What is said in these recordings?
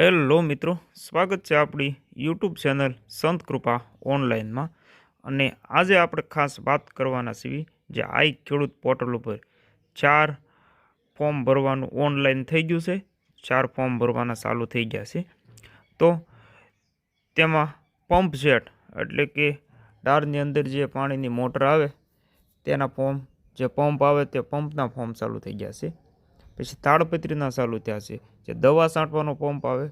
Hello મિત્રો, સ્વાગત છે આપણી યુટ્યુબ ચેનલ સંત કૃપા ઓનલાઈનમાં અને આજે આપણે ખાસ વાત કરવાના છીએ જે આઈ ખેડૂત પોર્ટલ ઉપર. ચાર ફોર્મ ભરવાનું ઓનલાઈન થઈ ગયું છે, ચાર ફોર્મ ભરવાના ચાલુ થઈ ગયા છે. તો તેમાં પંપ સેટ એટલે કે ડારની અંદર જે પાણીની મોટર આવે તેના ફોર્મ, જે પંપ આવે તે પંપના ફોર્મ ચાલુ થઈ ગયા છે. પછી તાડપત્રીના ચાલુ થયા છે. જે દવા છાંટવાનો પંપ આવે,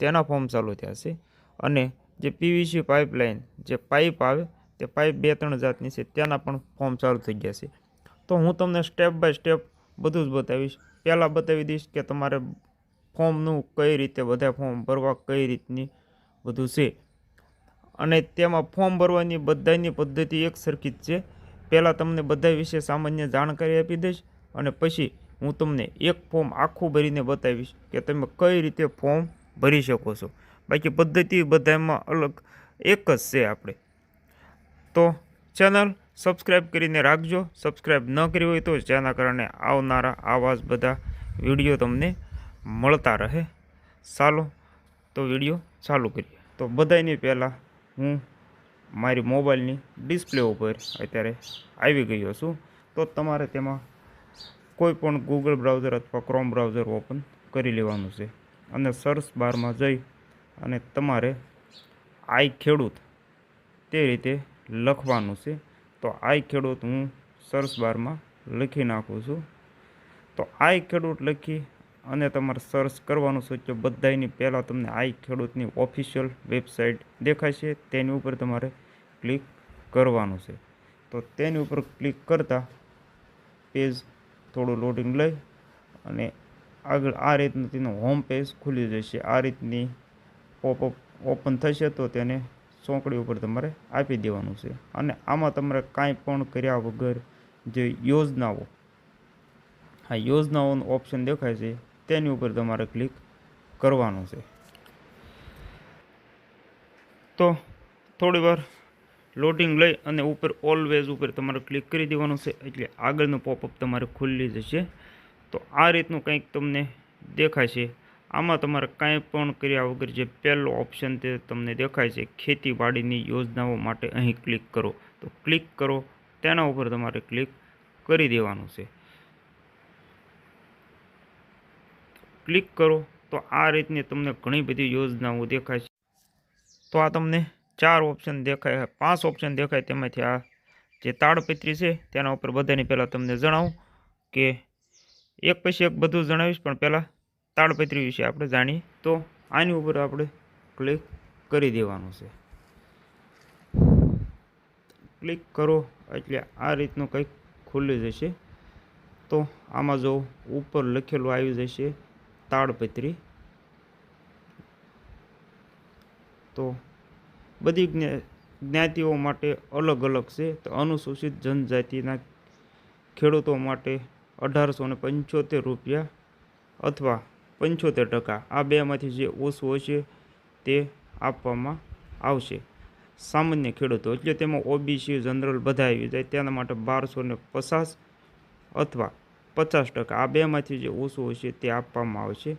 તેના ફોર્મ ચાલુ થયા છે. અને જે પીવીસી પાઇપલાઇન જે પાઇપ આવે, તે પાઇપ બે ત્રણ જાતની છે, તેના પણ ફોર્મ ચાલુ થઈ ગયા છે. તો હું તમને સ્ટેપ બાય સ્ટેપ બધું જ બતાવીશ. પહેલાં બતાવી દઈશ કે તમારે ફોર્મનું કઈ રીતે બધા ફોર્મ ભરવા કઈ રીતની બધું છે. અને તેમાં ફોર્મ ભરવાની બધાની પદ્ધતિ એક સરખી જ છે. પહેલાં તમને બધા વિશે સામાન્ય જાણકારી આપી દઈશ અને પછી હું તમને એક ફોર્મ આખું ભરીને બતાવીશ કે તમે કઈ રીતે ફોર્મ ભરી શકો છો. બાકી પદ્ધતિ બધામાં અલગ એક જ છે આપણે. તો ચેનલ સબસ્ક્રાઈબ કરીને રાખજો. સબસ્ક્રાઈબ ન કરી હોય તો જેના કારણે આવનારા આવા જ બધા વીડિયો તમને મળતા રહે. ચાલો તો વીડિયો ચાલુ કરીએ. તો બધાની પહેલાં હું મારી મોબાઈલની ડિસ્પ્લે ઉપર અત્યારે આવી ગયો છું. તો તમારે તેમાં કોઈ પણ ગૂગલ બ્રાઉઝર અથવા ક્રોમ બ્રાઉઝર ઓપન કરી લેવાનું છે. અને સર્ચ બારમાં જઈ અને તમારે આઈ ખેડૂત તે રીતે લખવાનું છે. તો આઈ ખેડૂત હું સર્ચ બારમાં લખી નાખું છું. તો આઈ ખેડૂત લખી અને તમારે સર્ચ કરવાનું છે તો બધાની પહેલાં તમને આઈ ખેડૂતની ઓફિશિયલ વેબસાઇટ દેખાશે તેની ઉપર તમારે ક્લિક કરવાનું છે. તો તેની ઉપર ક્લિક કરતાં પેજ થોડું લોડિંગ લઈ અને આગળ આ રીતનું તેનું હોમ પેજ ખુલી જશે. આ રીતની પોપઅપ ઓપન થશે તો તેને ચોકડી ઉપર તમારે આપી દેવાનું છે. અને આમાં તમારે કાંઈ પણ કર્યા વગર જે યોજનાઓ આ યોજનાઓનું ઓપ્શન દેખાય છે, તેની ઉપર તમારે ક્લિક કરવાનું છે. તો થોડી વાર લોડિંગ લઈ અને ઉપર ઓલવેઝ ઉપર તમારે ક્લિક કરી દેવાનું છે. એટલે આગળનું પોપઅપ તમારે ખુલ્લી જશે. તો આ રીતનું કંઈક તમને દેખાય છે. આમાં તમારે કાંઈ પણ કર્યા વગર જે પહેલો ઓપ્શન તે તમને દેખાય છે, ખેતીવાડીની યોજનાઓ માટે અહીં ક્લિક કરો. તો ક્લિક કરો, તેના ઉપર તમારે ક્લિક કરી દેવાનું છે. ક્લિક કરો, તો આ રીતની તમને ઘણી બધી યોજનાઓ દેખાય છે. તો આ તમને ચાર ઓપ્શન દેખાય, પાંચ ઓપ્શન દેખાય તેમાંથી આ જે તાડપત્રી છે, તેના ઉપર બધાની પહેલાં તમને જણાવું કે એક પછી એક બધું જણાવીશ, પણ પહેલાં તાડપત્રી વિશે આપણે જાણીએ. તો આની ઉપર આપણે ક્લિક કરી દેવાનું છે. ક્લિક કરો, એટલે આ રીતનું કંઈક ખુલ્લી જશે. તો આમાં જો ઉપર લખેલું આવી જશે તાડપત્રી તો બધી જ્ઞા- જ્ઞાતિઓ માટે અલગ અલગ છે. તો અનુસૂચિત જનજાતિના ખેડૂતો માટે અઢારસો ને પંચોતેર રૂપિયા અથવા પંચોતેર ટકા આ બેમાંથી જે ઓછું હશે તે આપવામાં આવશે. સામાન્ય ખેડૂતો, એટલે તેમાં ઓબીસી, જનરલ બધા આવી જાય, તેના માટે બારસો ને પચાસ અથવા પચાસ ટકા આ બેમાંથી જે ઓછું હશે તે આપવામાં આવશે.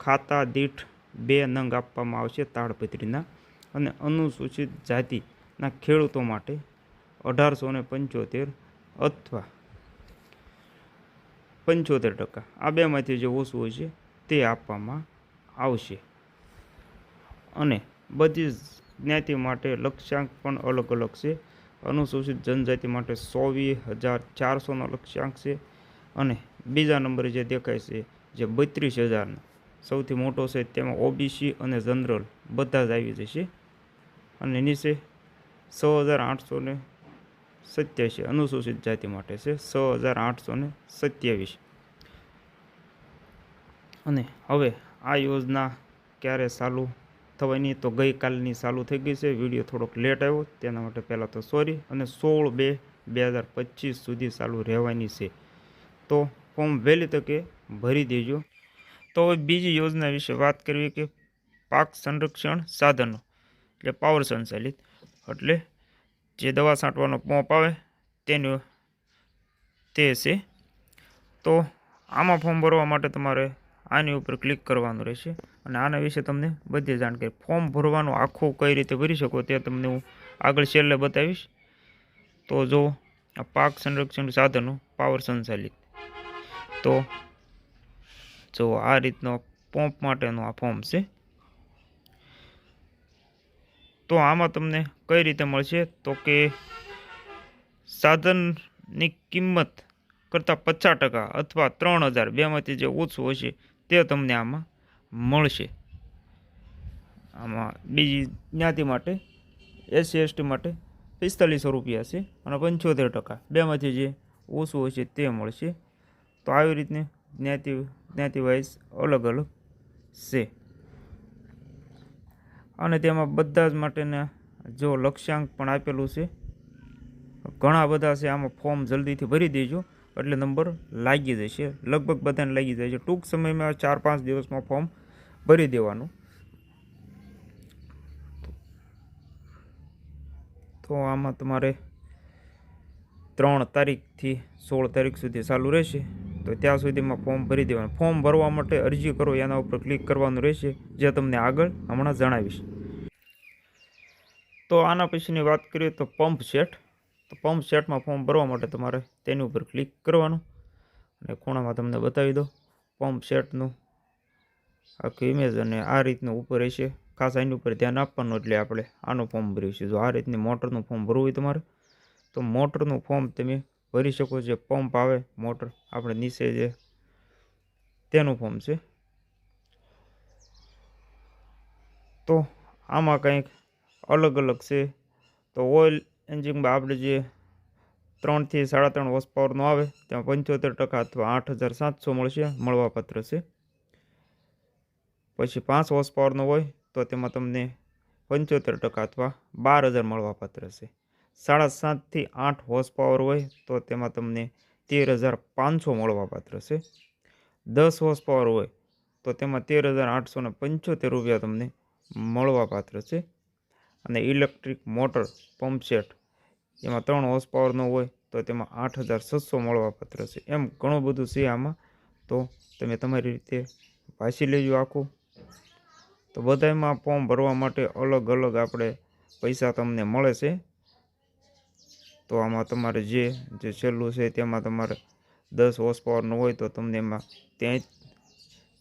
ખાતા દીઠ બે નંગ આપવામાં આવશે તાડપત્રીના અને અનુસૂચિત જાતિના ખેડૂતો માટે અઢારસો ને પંચોતેર અથવા પંચોતેર ટકા. આ બેમાંથી જે ઓછું હોય છે તે આપવામાં આવશે. અને બધી જ્ઞાતિ માટે લક્ષ્યાંક પણ અલગ અલગ છે. અનુસૂચિત જનજાતિ માટે સોવી હજાર ચારસોનો લક્ષ્યાંક છે. અને બીજા નંબરે જે દેખાય છે જે બત્રીસ હજારનો સૌથી મોટો છે તેમાં ઓબીસી અને જનરલ બધા જ આવી જશે. અને નીચે છ હજાર આઠસો ને સત્યાવીસ અનુસૂચિત જાતિ માટે છે છ હજાર આઠસો ને સત્યાવીસ. અને હવે આ યોજના ક્યારે ચાલુ થવાની તો ગઈકાલની ચાલુ થઈ ગઈ છે. વીડિયો થોડોક લેટ આવ્યો, તેના માટે પહેલાં તો સોરી અને સોળ બે બે હજાર પચીસ સુધી ચાલુ રહેવાની છે. તો ફોર્મ વહેલી તકે ભરી દેજો. તો હવે બીજી યોજના વિશે વાત કરવી કે પાક સંરક્ષણ સાધનો. એટલે પાવર સંચાલિત. એટલે જે દવા છાંટવાનો પંપ આવે તેનું તે છે. તો આમાં ફોર્મ ભરવા માટે તમારે આની ઉપર ક્લિક કરવાનું રહેશે. અને આના વિશે તમને બધી જાણકારી. ફોર્મ ભરવાનું આખું કઈ રીતે ભરી શકો તે તમને હું આગળ છેલ્લે બતાવીશ. તો જો આ પાક સંરક્ષણ સાધનો પાવર સંચાલિત. તો જો આ રીતનો પંપ માટેનું આ ફોર્મ છે. તો આમાં તમને કઈ રીતે મળશે? તો કે સાધનની કિંમત કરતાં પચાસ ટકા અથવા ત્રણ હજાર બેમાંથી જે ઓછું હશે તે તમને આમાં મળશે. આમાં બીજી જ્ઞાતિ માટે, એસસી, એસટી માટે પિસ્તાલીસો રૂપિયા છે અને પંચોતેર ટકા બેમાંથી જે ઓછું હશે તે મળશે. તો આવી રીતને જ્ઞાતિ જ્ઞાતિ વાઇઝ અલગ અલગ છે. અને તેમાં બધા જ માટેના જો લક્ષ્યાંક પણ આપેલું છે, ઘણા બધા છે, આમાં ફોર્મ જલ્દીથી ભરી દેજો, એટલે નંબર લાગી જશે. લગભગ બધાને લાગી જાય છે. ટૂંક સમયમાં ચાર પાંચ દિવસમાં ફોર્મ ભરી દેવાનું. તો આમાં તમારે ત્રણ તારીખથી સોળ તારીખ સુધી ચાલુ રહેશે. તો ત્યાં સુધીમાં ફોર્મ ભરી દેવાનું. ફોર્મ ભરવા માટે અરજી કરો, એના ઉપર ક્લિક કરવાનું રહેશે, જે તમને આગળ હમણાં જણાવીશ. તો આના પછીની વાત કરીએ તો પંપ સેટ તો પંપ સેટમાં ફોર્મ ભરવા માટે તમારે તેની ઉપર ક્લિક કરવાનું. અને ખૂણામાં તમને બતાવી દો પંપ સેટનું આખી ઇમેજ અને આ રીતનું ઉપર રહેશે. ખાસ આની ઉપર ધ્યાન આપવાનું એટલે આપણે આનું ફોર્મ ભરીશું. જો આ રીતની મોટરનું ફોર્મ ભરવું હોય તમારે તો મોટરનું ફોર્મ તમે ભરી શકો જે પંપ આવે, મોટર આપણે નીચે જે તેનું ફોર્મ છે. તો આમાં કંઈક અલગ અલગ છે. તો ઓઇલ એન્જિનમાં આપણે જે ત્રણથી સાડા ત્રણ હોર્સ પાવરનો આવે ત્યાં પંચોતેર ટકા અથવા આઠ હજાર સાતસો મળશે, મળવાપાત્ર છે. પછી પાંચ હોર્સ પાવરનો હોય, તો તેમાં તમને પંચોતેર ટકા અથવા બાર હજાર મળવાપાત્ર છે. સાડા સાતથી આઠ હોર્સ પાવર હોય તો તેમાં તમને તેર હજાર પાંચસો મળવાપાત્ર છે. દસ હોર્સ પાવર હોય તો તેમાં તેર હજાર આઠસો ને પંચોતેર રૂપિયા તમને મળવાપાત્ર છે. અને ઇલેક્ટ્રિક મોટર પંપ સેટ એમાં ત્રણ હોર્સ પાવરનો હોય તો તેમાં આઠ હજાર છસો મળવાપાત્ર છે. એમ ઘણું બધું છે આમાં. તો તમે તમારી રીતે વાંચી લેજો આખું. તો બધામાં ફોર્મ ભરવા માટે અલગ અલગ આપણે પૈસા તમને મળે છે. તો આમાં તમારે જે જે છેલ્લું છે તેમાં તમારે દસ હોર્સ પાવરનો હોય તો તમને એમાં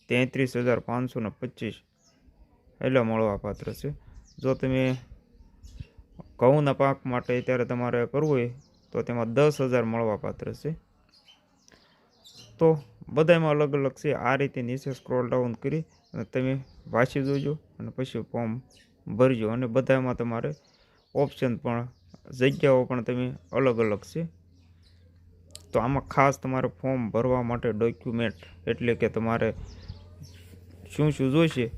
તેત્રીસ હજાર પાંચસો ને પચીસ એટલે મળવાપાત્ર છે. જો તમે ઘઉંના પાક માટે ત્યારે તમારે કરવું હોય તો તેમાં દસ હજાર મળવાપાત્ર છે. તો બધામાં અલગ અલગ છે. આ રીતે નીચે સ્ક્રોલ ડાઉન કરી અને તમે વાંચી જોજો અને પછી ફોર્મ ભરજો અને બધામાં તમારે ઓપ્શન પણ જગ્યાઓ પણ તમે અલગ અલગ છે. તો આમાં ખાસ તમારે ફોર્મ ભરવા માટે ડોક્યુમેન્ટ એટલે કે તમારે શું શું જોઈશે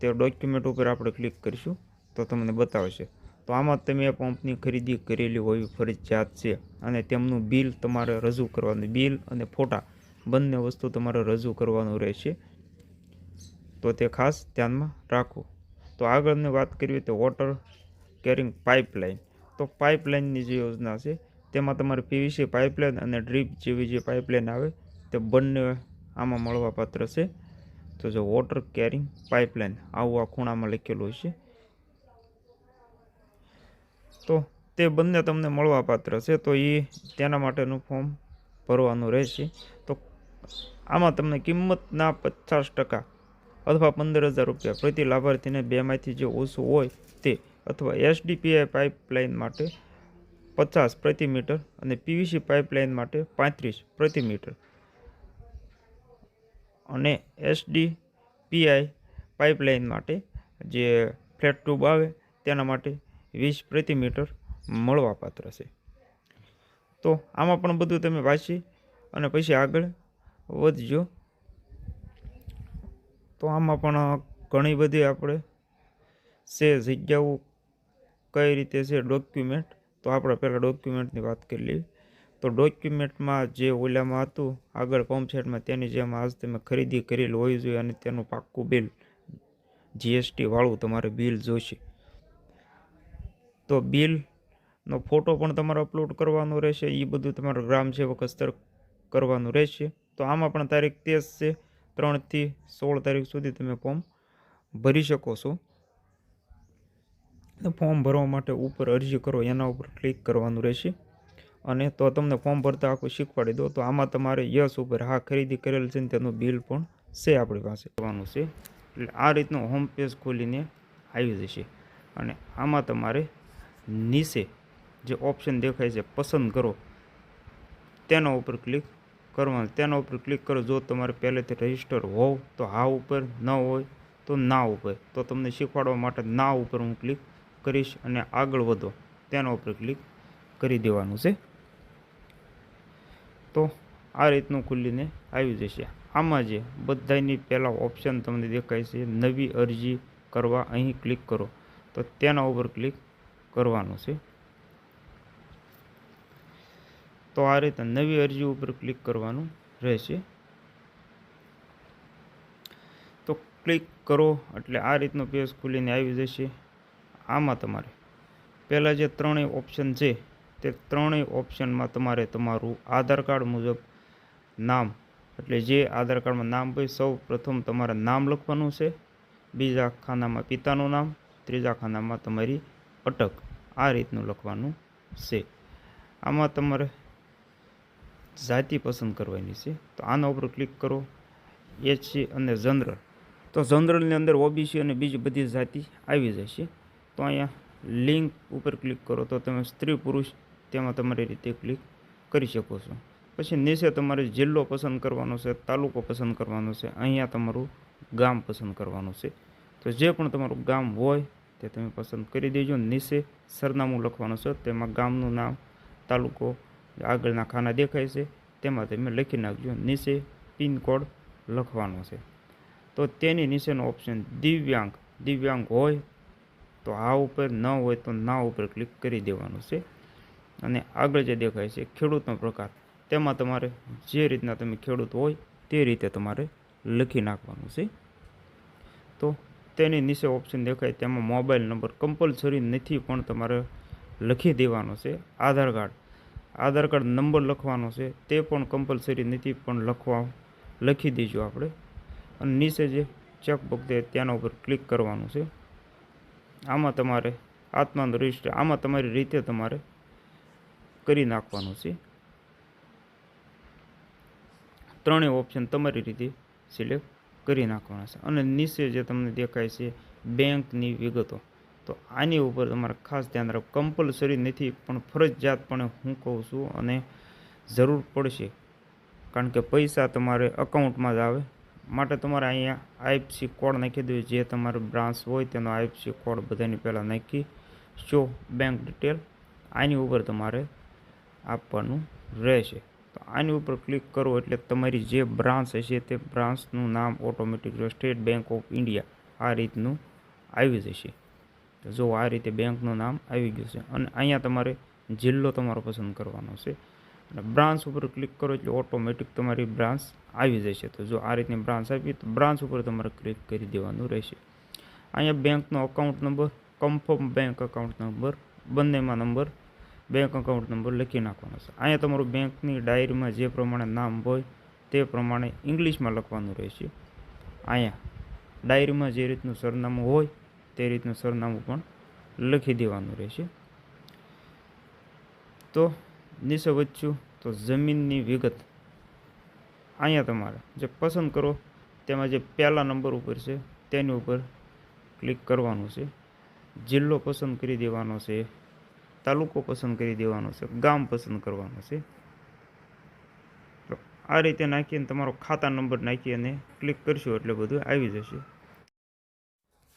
તે ડોક્યુમેન્ટ ઉપર આપણે ક્લિક કરીશું તો તમને બતાવશે. તો આમાં તમે પંપની ખરીદી કરેલી હોવી ફરજિયાત છે અને તેમનું બિલ તમારે રજૂ કરવાનું બિલ અને ફોટા બંને વસ્તુ તમારે રજૂ કરવાનું રહેશે. તો તે ખાસ ધ્યાનમાં રાખો. તો આગળની વાત કરીએ તો વોટર કેરિંગ પાઇપલાઇન તો પાઇપલાઇનની જે યોજના છે, તેમાં તમારે પીવીસી પાઇપલાઇન અને ડ્રીપ જેવી જે પાઇપલાઇન આવે, તે બંને આમાં મળવાપાત્ર છે. તો જો વોટર કેરિંગ પાઇપલાઇન, આવું આ ખૂણામાં લખેલું છે. તો તે બંને તમને મળવાપાત્ર છે, તો એ તેના માટેનું ફોર્મ ભરવાનું રહેશે. તો આમાં તમને કિંમતના પચાસ ટકા અથવા પંદર હજાર રૂપિયા પ્રતિ લાભાર્થીને બેમાંથી જે ઓછું હોય તે અથવા એસડીપીઆઈ પાઇપલાઇન માટે પચાસ પ્રતિ મીટર અને પીવીસી પાઇપલાઇન માટે પાંત્રીસ પ્રતિ મીટર. અને એસડી પીઆઈ પાઇપલાઇન માટે જે ફ્લેટ ટ્યુબ આવે તેના માટે વીસ પ્રતિ મીટર મળવાપાત્ર છે. તો આમાં પણ બધું તમે વાંચી અને પછી આગળ વધજો. તો આમાં પણ ઘણી બધી આપણે છે જગ્યાઓ કઈ રીતે છે ડોક્યુમેન્ટ તો આપણે પહેલાં ડોક્યુમેન્ટની વાત કરી લઈએ. તો ડોક્યુમેન્ટમાં જે ઓલામાં હતું, આગળ પંપસેટમાં તેની જેમ આજ તમે ખરીદી કરેલી હોવી જોઈએ અને તેનું પાક્કું બિલ જીએસટીવાળું તમારે બિલ જોઈશે તો બિલનો ફોટો પણ તમારે અપલોડ કરવાનો રહેશે. એ બધું તમારે ગ્રામ સેવક સ્તર કરવાનું રહેશે. તો આમાં પણ તારીખ તેજ છે ત્રણથી સોળ તારીખ સુધી તમે ફોર્મ ભરી શકો છો. ફોર્મ ભરવા માટે ઉપર અરજી કરો, એના ઉપર ક્લિક કરવાનું રહેશે. અને તો તમને ફોર્મ ભરતા આખું શીખવાડી દો. તો આમાં તમારે યસ ઉપર હા ખરીદી કરેલ છે ને તેનું બિલ પણ છે આપણી પાસે. કરવાનું છે. એટલે આ રીતનું હોમ પેજ ખોલીને આવી જશે. અને આમાં તમારે નીચે જે ઓપ્શન દેખાય છે, પસંદ કરો. તેના ઉપર ક્લિક કરવાનું. તેના ઉપર ક્લિક કરો. જો તમારે પહેલેથી રજિસ્ટર હોવ તો હા ઉપર, ન હોય તો ના ઉપર તો તમને શીખવાડવા માટે ના ઉપર હું ક્લિક કરીશ અને આગળ વધો. તેના ઉપર ક્લિક કરી દેવાનું છે. તો આ રીતનું ખુલીને આવી જશે. આમાં જે બધાની પહેલાં ઓપ્શન તમને દેખાય છે. નવી અરજી કરવા અહીં ક્લિક કરો. તો તેના ઉપર ક્લિક કરવાનું છે. તો આ રીતે નવી અરજી ઉપર ક્લિક કરવાનું રહેશે. તો ક્લિક કરો એટલે આ રીતનો પેજ ખુલીને આવી જશે. આમાં તમારે પહેલાં જે ત્રણેય ઓપ્શન છે, તે ત્રણેય ઓપ્શનમાં તમારે તમારું આધાર કાર્ડ મુજબ નામ, એટલે જે આધાર કાર્ડમાં નામ હોય સૌ પ્રથમ તમારે નામ લખવાનું છે, બીજા ખાનામાં પિતાનું નામ, ત્રીજા ખાનામાં તમારી અટક. આ રીતનું લખવાનું છે. આમાં તમારે જાતિ પસંદ કરવાની છે. તો આના ઉપર ક્લિક કરો. એચસી અને જનરલ. તો જનરલની અંદર ઓબીસી અને બીજી બધી જાતિ આવી જશે. તો અહીંયા લિંક ઉપર ક્લિક કરો તો તમે સ્ત્રી પુરુષ તેમાં તમારી રીતે ક્લિક કરી શકો છો. પછી નીચે તમારે જિલ્લો પસંદ કરવાનો છે, તાલુકો પસંદ કરવાનો છે, અહીંયા તમારું ગામ પસંદ કરવાનું છે. તો જે પણ તમારું ગામ હોય તે તમે પસંદ કરી દેજો. નીચે સરનામું લખવાનું છે, તેમાં ગામનું નામ, તાલુકો, આગળના ખાના દેખાય છે, તેમાં તમે લખી નાખજો. નીચે પિનકોડ લખવાનો છે. તો તેની નીચેનો ઓપ્શન દિવ્યાંગ. દિવ્યાંગ હોય તો આ ઉપર ન હોય તો ના ઉપર ક્લિક કરી દેવાનું છે. અને આગળ જે દેખાય છે ખેડૂતનો પ્રકાર, તેમાં તમારે જે રીતના તમે ખેડૂત હોય તે રીતે તમારે લખી નાખવાનું છે. તો તેની નીચે ઓપ્શન દેખાય, તેમાં મોબાઈલ નંબર કમ્પલસરી નથી પણ તમારે લખી દેવાનો છે. Aadhaar card Aadhaar card number લખવાનો છે, તે પણ કમ્પલસરી નથી પણ લખવા, લખી દેજો આપણે. અને નીચે જે ચેકબુક દે તેના ઉપર ક્લિક કરવાનું છે. આમાં તમારે આત્માનું રજિસ્ટર, આમાં તમારી રીતે તમારે કરી નાખવાનું છે. ત્રણેય ઓપ્શન તમારી રીતે સિલેક્ટ કરી નાખવાના છે. અને નીચે જે તમને દેખાય છે, બેંકની વિગતો. તો આની ઉપર તમારે ખાસ ધ્યાન રાખવું કમ્પલસરી નથી, પણ ફરજિયાતપણે હું કહું છું અને જરૂર પડશે. કારણ કે પૈસા તમારે અકાઉન્ટમાં જ આવે. માટે તમારે અહીંયા આઈએફસી કોડ નાખી દેવો. જે તમારું બ્રાન્ચ હોય તેનો આઈએફસી કોડ બધાની પહેલાં નાખી. શો બેંક ડિટેલ આની ઉપર તમારે આપવાનું રહેશે. તો આની ઉપર ક્લિક કરો એટલે તમારી જે બ્રાન્ચ હશે તે બ્રાન્ચનું નામ automatic state bank of India આ રીતનું આવી જશે. જો આ રીતે બેંકનું નામ આવી ગયું છે. અને અહીંયા તમારે જિલ્લો તમારો પસંદ કરવાનો છે. અને બ્રાન્ચ ઉપર ક્લિક કરો એટલે ઓટોમેટિક તમારી બ્રાન્ચ આવી જશે. તો જો આ રીતની બ્રાન્ચ આપી તો બ્રાન્ચ ઉપર તમારે ક્લિક કરી દેવાનું રહેશે. અહીંયા બેંકનો account number confirm bank account number બંનેમાં નંબર બેંક અકાઉન્ટ નંબર લખી નાખવાનો છે. અહીંયા તમારું બેંકની ડાયરીમાં જે પ્રમાણે નામ હોય તે પ્રમાણે ઇંગ્લિશમાં લખવાનું રહેશે. અહીંયા ડાયરીમાં જે રીતનું સરનામું હોય તે રીતનું સરનામું પણ લખી દેવાનું રહેશે. તો નીચે વચ્ચું તો જમીનની વિગત અહીંયા તમારે. જે પસંદ કરો, તેમાં જે પહેલા નંબર ઉપર છે, તેની ઉપર ક્લિક કરવાનું છે. જિલ્લો પસંદ કરી દેવાનો છે, તાલુકો પસંદ કરી દેવાનો છે, ગામ પસંદ કરવાનું છે. આ રીતે નાખીને તમારો ખાતા નંબર નાખી અને ક્લિક કરશો એટલે બધું આવી જશે.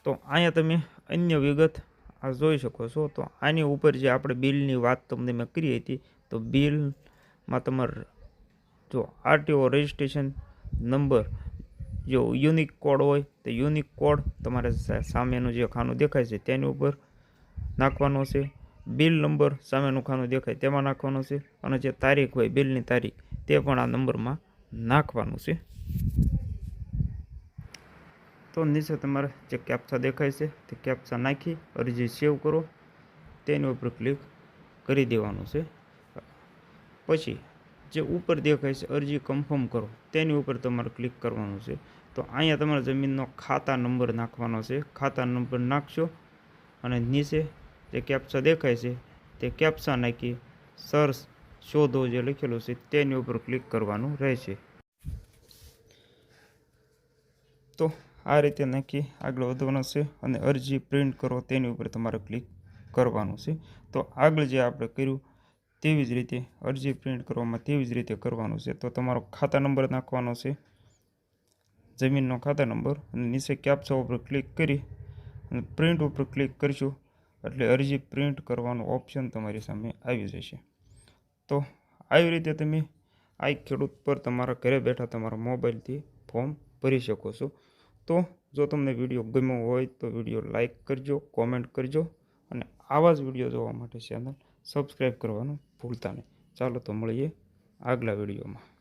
તો અહીંયા તમે અન્ય વિગત આ જોઈ શકો છો. તો આની ઉપર જે આપણે બિલની વાત તમને મેં કરી હતી તો બિલમાં તમારે જો આરટીઓ રજિસ્ટ્રેશન નંબર જો યુનિક કોડ હોય, તો યુનિક કોડ તમારે સામેનું જે ખાનું દેખાય છે તેની ઉપર નાખવાનો છે. બિલ નંબર સામેનું ખાનું દેખાય તેમાં નાખવાનો છે. અને જે તારીખ હોય બિલની તારીખ તે પણ આ નંબરમાં નાખવાનું છે. તો નીચે તમારે જે કેપ્ચા દેખાય છે તે કેપ્ચા નાખી અરજી સેવ કરો. તેની ઉપર ક્લિક કરી દેવાનું છે. પછી જે ઉપર દેખાય છે, અરજી કન્ફર્મ કરો. તેની ઉપર તમારે ક્લિક કરવાનું છે. તો અહીંયા તમારે જમીનનો ખાતા નંબર નાખવાનો છે. ખાતા નંબર નાખશો અને નીચે જે કેપ્સા દેખાય છે, તે કેપ્સા નાખી સર્ચ શોધો જે લખેલું છે, તેની ઉપર ક્લિક કરવાનું રહેશે. તો આ રીતે નાખી આગળ વધવાનું છે અને અરજી પ્રિન્ટ કરો, તેની ઉપર તમારે ક્લિક કરવાનું છે. તો આગળ જે આપણે કર્યું તેવી જ રીતે અરજી પ્રિન્ટ કરવામાં તેવી જ રીતે કરવાનું છે. તો તમારો ખાતા નંબર નાખવાનો છે. જમીનનો ખાતા નંબર અને નીચે કેપ્ચા ઉપર ક્લિક કરી અને પ્રિન્ટ ઉપર ક્લિક કરશું એટલે અરજી પ્રિન્ટ કરવાનું ઓપ્શન તમારી સામે આવી જશે. તો આવી રીતે તમે આ ખેડૂત પર તમારા ઘરે બેઠા તમારા મોબાઈલથી ફોર્મ ભરી શકો છો. તો જો તમને વીડિયો ગમ્યો હોય તો વીડિયો લાઈક કરજો કોમેન્ટ કરજો અને આવા જ વીડિયો જોવા માટે ચેનલ સબસ્ક્રાઈબ કરવાનું ભૂલતા નહીં. ચાલો તો મળીએ આગલા વિડીયોમાં.